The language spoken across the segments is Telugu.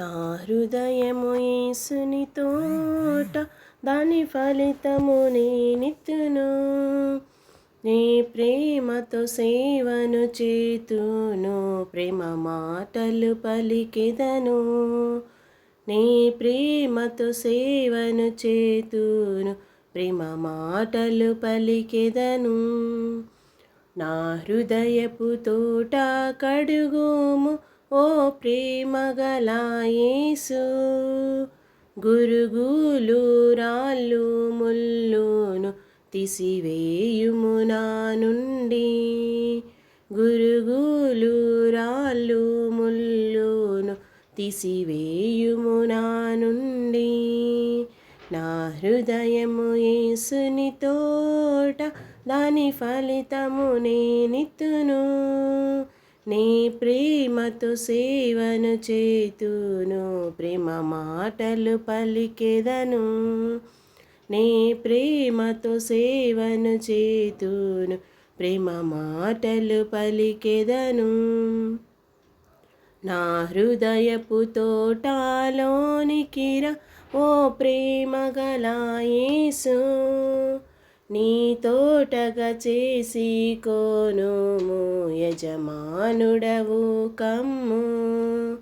నా హృదయము యేసుని తోట దాని ఫలితము నేనిత్తును నీ ప్రేమతో సేవను చేతును ప్రేమ మాటలు పలికెదను. నీ ప్రేమతో సేవను చేతును ప్రేమ మాటలు పలికెదను. నా హృదయపు తోట కడుగుము ఓ ప్రేమగలాయేసు గురుగులు రాళ్ళు ముల్లును తీసివేయుము నా నుండి. గురుగులు రాళ్ళు ముల్లును తీసివేయుము నా నుండి. నా హృదయము ఏసుని తోట దాని ఫలితము నేనిత్తును. నీ ప్రేమతో సేవను చేతును ప్రేమ మాటలు పలికెదను. నీ ప్రేమతో సేవను చేతును ప్రేమ మాటలు పలికెదను. నా హృదయపు తోటలోనికి రా ఓ ప్రేమ గలాయేసు నీ తోటగా చేసి కోనుము యజమానుడవు కమ్ము.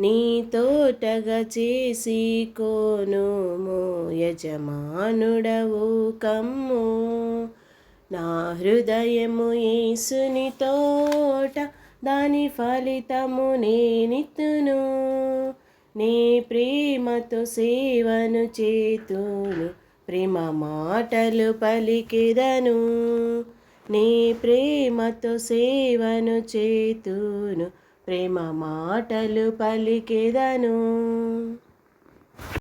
నీ తోటగా చేసి కోనుము యజమానుడవు కమ్ము. నా హృదయము యేసుని తోట దాని ఫలితము నేనిత్తును. నీ ప్రేమతో సేవను చేతును. ప్రేమ మాటలు పలికెదను నీ ప్రేమతో సేవను చేతును. ప్రేమ మాటలు పలికెదను.